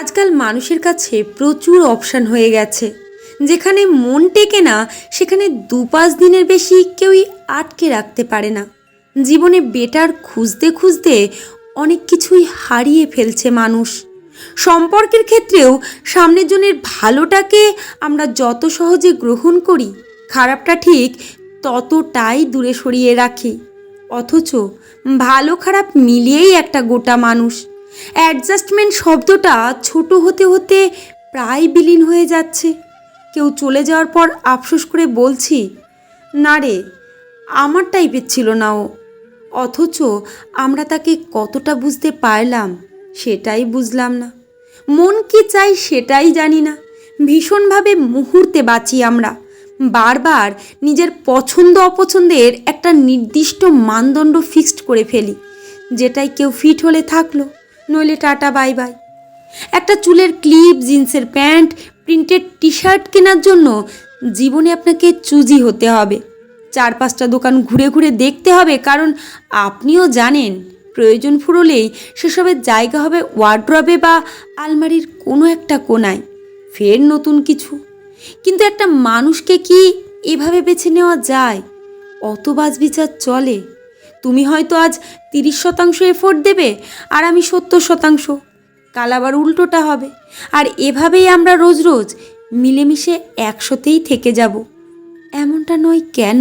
আজকাল মানুষের কাছে প্রচুর অপশান হয়ে গেছে। যেখানে মন টেকে না, সেখানে দু পাঁচ দিনের বেশি কেউই আটকে রাখতে পারে না। জীবনে বেটার খুঁজতে খুঁজতে অনেক কিছুই হারিয়ে ফেলছে মানুষ। সম্পর্কের ক্ষেত্রেও সামনের জনের ভালোটাকে আমরা যত সহজে গ্রহণ করি, খারাপটা ঠিক ততটাই দূরে সরিয়ে রাখি। অথচ ভালো খারাপ মিলিয়েই একটা গোটা মানুষ। অ্যাডজাস্টমেন্ট শব্দটা ছোট হতে হতে প্রায় বিলীন হয়ে যাচ্ছে। কেউ চলে যাওয়ার পর আফসোস করে বলছি, না রে, আমার টাইপের ছিল না ও। অথচ আমরা তাকে কতটা বুঝতে পারলাম, সেটাই বুঝলাম না। মন কি চাই সেটাই জানি না। ভীষণভাবে মুহূর্তে বাঁচি আমরা। বারবার নিজের পছন্দ অপছন্দের একটা নির্দিষ্ট মানদণ্ড ফিক্সড করে ফেলি, যেটাই কেউ ফিট হলে থাকল। নইলে টাটা, বাই বাই। একটা চুলের ক্লিপ, জিন্সের প্যান্ট, প্রিন্টেড টি শার্ট কেনার জন্য জীবনে আপনাকে চুজি হতে হবে। চার পাঁচটা দোকান ঘুরে ঘুরে দেখতে হবে, কারণ আপনিও জানেন, প্রয়োজন ফুরলেই সেসবের জায়গা হবে ওয়ার্ড্রবে বা আলমারির কোনো একটা কোনায়। ফের নতুন কিছু। কিন্তু একটা মানুষকে কি এভাবে বেছে নেওয়া যায়? অত বাজবিচার চলে। তুমি হয়তো আজ তিরিশ শতাংশ এফোর্ট দেবে আর আমি সত্তর শতাংশ। কাল আবার উল্টোটা হবে। আর এভাবেই আমরা রোজ রোজ মিলেমিশে একশোতেই থেকে যাব। এমনটা নয় কেন?